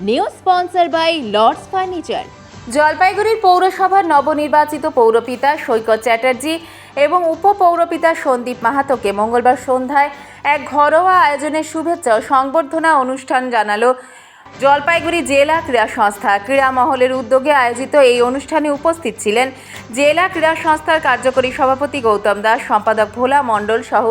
New sponsor by Lords furniture জলপাইগুড়ির পৌরসভার নবনির্বাচিত পৌরপিতা সৈকত চ্যাটার্জি এবং উপপৌরপিতা সন্দীপ মাহাতোকে মঙ্গলবার সন্ধ্যায় এক ঘরোয়া আয়োজনের শুভেচ্ছা ও সংবর্ধনা অনুষ্ঠান জানালো জলপাইগুড়ি জেলা ক্রীড়া সংস্থা। ক্রীড়া মহলের উদ্যোগে আয়োজিত এই অনুষ্ঠানে উপস্থিত ছিলেন জেলা ক্রীড়া সংস্থার কার্যকরী সভাপতি গৌতম দাস, সম্পাদক ভোলা মণ্ডল সহ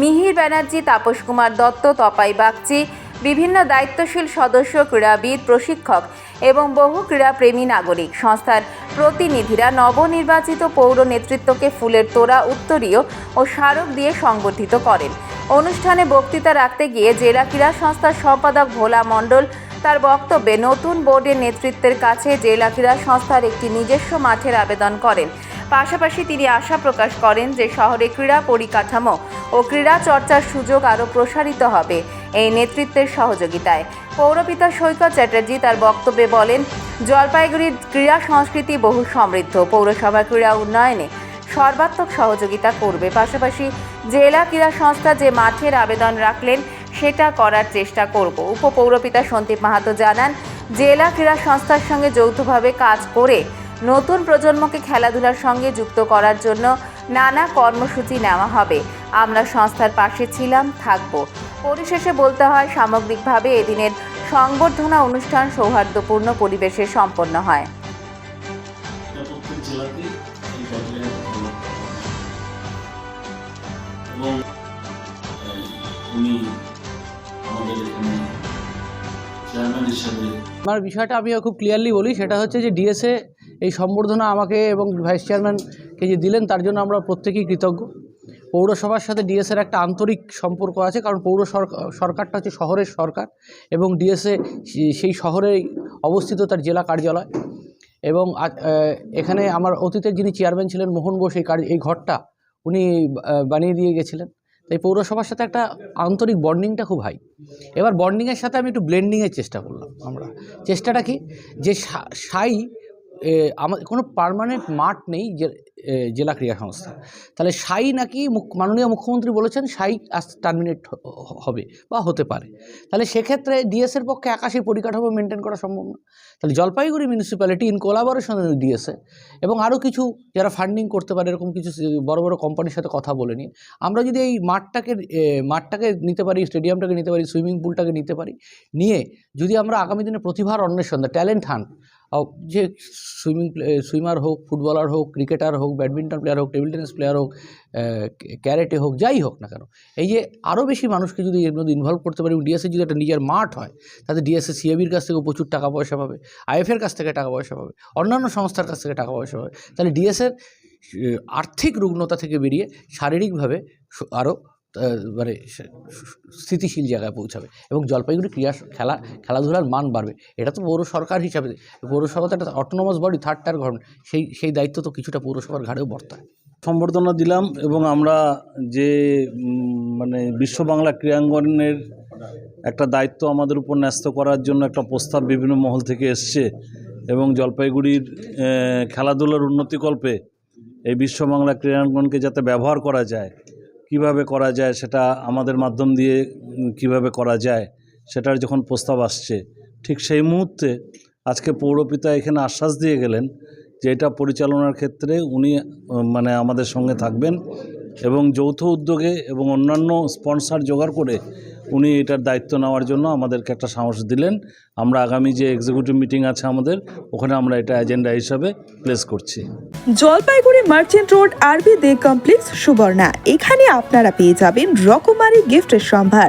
মিহির ব্যানার্জি, তাপস কুমার দত্ত, তপাই বাগচি বিভিন্ন দায়িত্বশীল সদস্য, ক্রীড়াবিদ, প্রশিক্ষক এবং বহু ক্রীড়াপ্রেমী নাগরিক। সংস্থার প্রতিনিধিরা নবনির্বাচিত পৌর নেতৃত্বকে ফুলের তোড়া, উত্তরীয় ও স্মারক দিয়ে সংগঠিত করেন। অনুষ্ঠানে বক্তৃতা রাখতে গিয়ে জেলা ক্রীড়া সংস্থার সম্পাদক ভোলা মণ্ডল তার বক্তব্যে নতুন বোর্ডের নেতৃত্বের কাছে জেলা ক্রীড়া সংস্থার একটি নিজস্ব মাঠের আবেদন করেন। পাশাপাশি তিনি আশা প্রকাশ করেন যে শহরে ক্রীড়া পরিকাঠামো ও ক্রীড়া চর্চার সুযোগ আরও প্রসারিত হবে। এই নেতৃত্বের সহযোগিতায়। পৌরপিতা সৈকত চ্যাটার্জি তার বক্তব্যে বলেন, জলপাইগুড়ির ক্রীড়া সংস্কৃতি বহু সমৃদ্ধ। পৌরসভা ক্রীড়া উন্নয়নে সর্বাত্মক সহযোগিতা করবে। পাশাপাশি জেলা ক্রীড়া সংস্থা যে মাঠের আবেদন রাখলেন, সেটা করার চেষ্টা করব। উপপৌরপিতা সন্দীপ মাহাতো জানান, জেলা ক্রীড়া সংস্থার সঙ্গে যৌথভাবে কাজ করে নতুন প্রজন্মকে খেলাধুলার সঙ্গে যুক্ত করার জন্য নানা কর্মসূচি নেওয়া হবে। আমরা সংস্থার পাশে ছিলাম, থাকব। পরিশেষে বলতে হয়, সামগ্রিকভাবে এদিনের সংবর্ধনা অনুষ্ঠান সৌহার্দ্যপূর্ণ পরিবেশে সম্পন্ন হয়। আমার বিষয়টা আমি খুব ক্লিয়ারলি বলি, সেটা হচ্ছে যে ডিএসএ এই সম্বর্ধনা আমাকে এবং ভাইস চেয়ারম্যানকে যে দিলেন, তার জন্য আমরা প্রত্যেকেই কৃতজ্ঞ। পৌরসভার সাথে ডিএসএর একটা আন্তরিক সম্পর্ক আছে, কারণ পৌর সরকারটা হচ্ছে শহরের সরকার এবং ডিএসএ সেই শহরেই অবস্থিত তার জেলা কার্যালয়। এবং এখানে আমার অতীতের যিনি চেয়ারম্যান ছিলেন মোহন বোস, এই কার এই ঘরটা উনি বানিয়ে দিয়ে গেছিলেন। তাই পৌরসভার সাথে একটা আন্তরিক বন্ডিংটা খুব হাই এবার বন্ডিংয়ের সাথে আমি একটু ব্লেন্ডিংয়ের চেষ্টা করলাম আমরা। চেষ্টাটা কি? যে সাই এ, আমার কোনো পার্মানেন্ট মাঠ নেই জেলা ক্রীড়া সংস্থা। তাহলে সাই নাকি মুখ- মাননীয় মুখ্যমন্ত্রী বলেছেন সাই টার্মিনেট হবে বা হতে পারে। তাহলে সেক্ষেত্রে ডিএসের পক্ষে আকাশী পরিকাঠামো মেনটেন করা সম্ভব না। তাহলে Jalpaiguri municipality in collaboration DSA এবং আরও কিছু যারা ফান্ডিং করতে পারে এরকম কিছু বড় বড় কোম্পানির সাথে কথা বলে নিয়ে আমরা যদি এই মাঠটাকে মাঠটাকে নিতে পারি স্টেডিয়ামটাকে নিতে পারি সুইমিং পুলটাকে নিতে পারি নিয়ে যদি আমরা আগামী দিনে প্রতিভার অন্বেষণ দ্য ট্যালেন্ট হান যে সুইমিং সুইমার হোক, ফুটবলার হোক, ক্রিকেটার হোক, ব্যাডমিন্টন প্লেয়ার হোক, টেবিল টেনিস প্লেয়ার হোক ক্যারেটে হোক, যাই হোক না কেন, এই যে আরও বেশি মানুষকে যদি এর মধ্যে ইনভলভ করতে পারি ডিএসএ যদি একটা নিজের মাঠ হয়, তাতে ডিএসএ সিএবির কাছ থেকে প্রচুর টাকা পয়সা পাবে আইএফের কাছ থেকে টাকা পয়সা পাবে, অন্যান্য সংস্থার কাছ থেকে টাকা পয়সা পাবে, তাহলে ডিএসএর আর্থিক রুগ্নতা থেকে বেরিয়ে শারীরিকভাবে আরও মানে স্থিতিশীল জায়গায় পৌঁছাবে এবং জলপাইগুড়ি ক্রীড়া খেলা, খেলাধুলার মান বাড়বে। এটা তো পৌর সরকার হিসাবে পৌরসভা তো একটা autonomous body third tier government সেই সেই দায়িত্ব তো কিছুটা পৌরসভার ঘাড়েও বর্তায়। সম্বর্ধনা দিলাম এবং আমরা যে মানে বিশ্ব বাংলা ক্রীড়াঙ্গনের একটা দায়িত্ব আমাদের উপর ন্যস্ত করার জন্য একটা প্রস্তাব বিভিন্ন মহল থেকে এসছে এবং জলপাইগুড়ির খেলাধুলার উন্নতিকল্পে এই বিশ্ব বাংলা ক্রীড়াঙ্গনকে যাতে ব্যবহার করা যায় কীভাবে করা যায় সেটা আমাদের মাধ্যম দিয়ে কীভাবে করা যায় সেটার যখন প্রস্তাব আসছে, ঠিক সেই মুহূর্তে আজকে পৌরপিতা এখানে আশ্বাস দিয়ে গেলেন যে এটা পরিচালনার ক্ষেত্রে উনি মানে আমাদের সঙ্গে থাকবেন। এবং যৌথ উদ্যোগে এবং অন্যান্য স্পন্সার জোগাড় করে উনি এটার দায়িত্ব নেওয়ার জন্য আমাদেরকে একটা সাহস দিলেন। আমরা আগামী যে এক্সিকিউটিভ মিটিং আছে আমাদের, ওখানে আমরা এটা এজেন্ডা হিসাবে প্লেস করছি। জলপাইগুড়ি মার্চেন্ট রোড আরবি দে কমপ্লেক্স সুবর্ণা। এখানে আপনারা পেয়ে যাবেন রকমারি গিফটের সম্ভার।